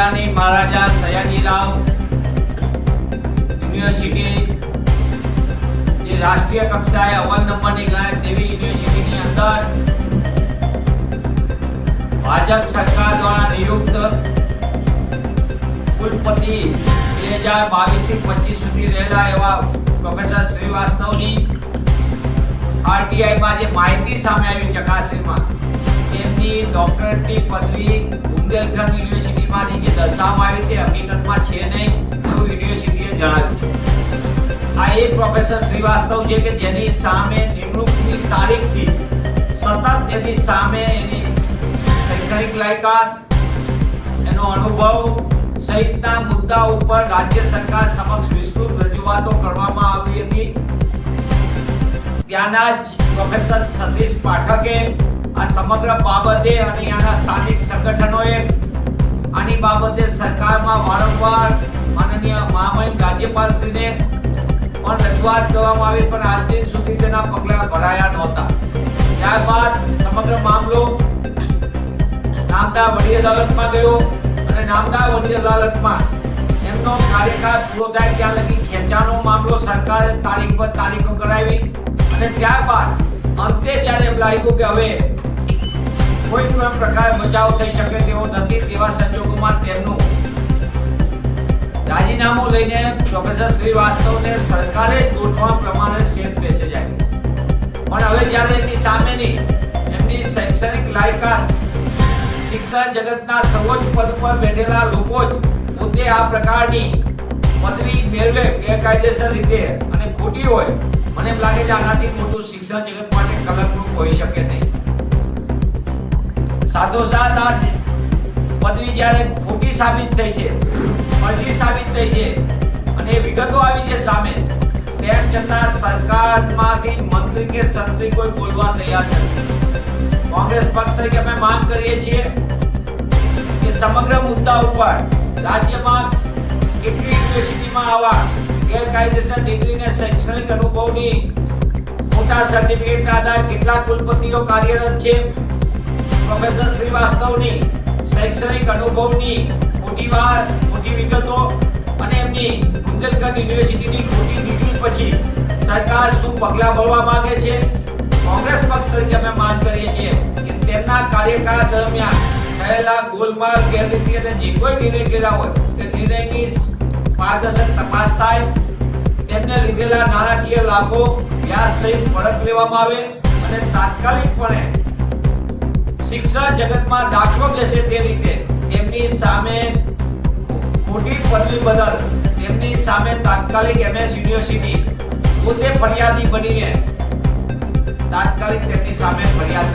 વડોદરાની મહારાજા સયાજીરાવ યુનિવર્સિટી જે રાષ્ટ્રીય કક્ષાએ અવ્વલ નંબરની ગણાય તેવી યુનિવર્સિટીની અંદર ભાજપ સરકાર દ્વારા નિયુક્ત કુલપતિ બે હજાર બાવીસથી પચીસ સુધી રહેલા એવા પ્રોફેસર શ્રીવાસ્તવની આરટીઆઈમાં જે માહિતી સામે આવી ચકાસણીમાં તેમની ડોક્ટરેટની પદવી બુંદેલખંડ યુનિવર્સિટીમાંથી જે દર્શાવવામાં આવી તે હકીકતમાં છે નહીં, એવું યુનિવર્સિટીએ જણાવ્યું છે. આ એ પ્રોફેસર શ્રીવાસ્તવ છે કે જેની સામે નિમણૂકની તારીખથી સતત એની સામે એની શૈક્ષણિક લાયકાત, એનો અનુભવ સહિતના મુદ્દા ઉપર રાજ્ય સરકાર સમક્ષ વિસ્તૃત રજૂઆતો કરવામાં આવી હતી. ત્યાંના જ પ્રોફેસર સતીશ પાઠકે આ સમગ્ર બાબતે અને અહીંયાના સ્થાનિક સંગઠનોએ આની બાબતે સરકારમાં વારંવાર માનનીય મહામહિમ રાજ્યપાલશ્રીને પણ રજૂઆત કરવામાં આવી, પણ આજ દિન સુધી તેના પગલાં ભરાયા નહોતા. ત્યારબાદ સમગ્ર મામલો નામદા વડી અદાલતમાં ગયો અને નામદા વડી અદાલતમાં એમનો કાર્યકાળ પૂરો થાય ત્યાં લગી ખેંચાનો મામલો સરકારે તારીખ પર તારીખો કરાવી અને ત્યારબાદ અંતે જ્યારે એમ લાગ્યું કે હવે કોઈ પણ પ્રકારે બચાવ થઈ શકે તેવો નથી તેવા સંજોગોમાં તેમનું રાજીનામું લઈને પ્રોફેસર શ્રીવાસ્તવને સરકારે ગોઠવા પ્રમાણે સેફ મેસેજ આપ્યો પણ હવે જ્યારે એમની સામેની એમની શૈક્ષણિક લાયકાત શિક્ષણ જગતના સર્વોચ્ચ પદ પર બેઠેલા લોકો જ પોતે આ પ્રકારની પદવી મેળવે ગેરકાયદેસર રીતે અને ખોટી હોય, મને એમ લાગે છે આનાથી મોટું શિક્ષણ જગત માટે કલંકરૂપ હોઈ શકે નહીં. સાથોસાથ આ પદવી જ્યારે ખોટી સાબિત થઈ છે ફરજી સાબિત થઈ છે, અને વિગતો આવી છે સામે, તેમ છતાં સરકારમાંથી મંત્રી કે સંત્રી કોઈ બોલવા તૈયાર નથી. કોંગ્રેસ પક્ષ તરીકે અમે માંગ કરીએ છીએ કે સમગ્ર મુદ્દા ઉપર રાજ્યમાં કેટલી યુનિવર્સિટીમાં આવા ગેરકાયદેસર ડિગ્રીને શૈક્ષણિક અનુભવની મોટા સર્ટિફિકેટના આધારે કેટલા કુલપતિઓ કાર્યરત છે. પ્રોફેસર શ્રીવાસ્તવની શૈક્ષણિક અનુભવની મોટી વાર મોટી વિગતો અને એમની બુંદેલખંડ યુનિવર્સિટીની મોટી ડિગ્રી પછી સરકાર શું પગલાં ભરવા માંગે છે? કોંગ્રેસ પક્ષ તરીકે અમે માંગ કરીએ છીએ કે તેમના કાર્યકાળ દરમિયાન થયેલા ગોલમાલ, ગેરરીતિ અને જે કોઈ નિર્ણય કર્યા હોય, તે નિર્ણયની પારદર્શક તપાસ થાય. તેમને લીધેલા નાણાકીય લાભો વ્યાજ સહિત પરત લેવામાં આવે અને તાત્કાલિકપણે શિક્ષણ જગતમાં દાખલો બેસે તે રીતે તેમની સામે ખોટી પદવી બદલ તેમની સામે તાત્કાલિક એમએસ યુનિવર્સિટી પોતે ફરિયાદી બનીને તાત્કાલિક તેમની સામે ફરિયાદ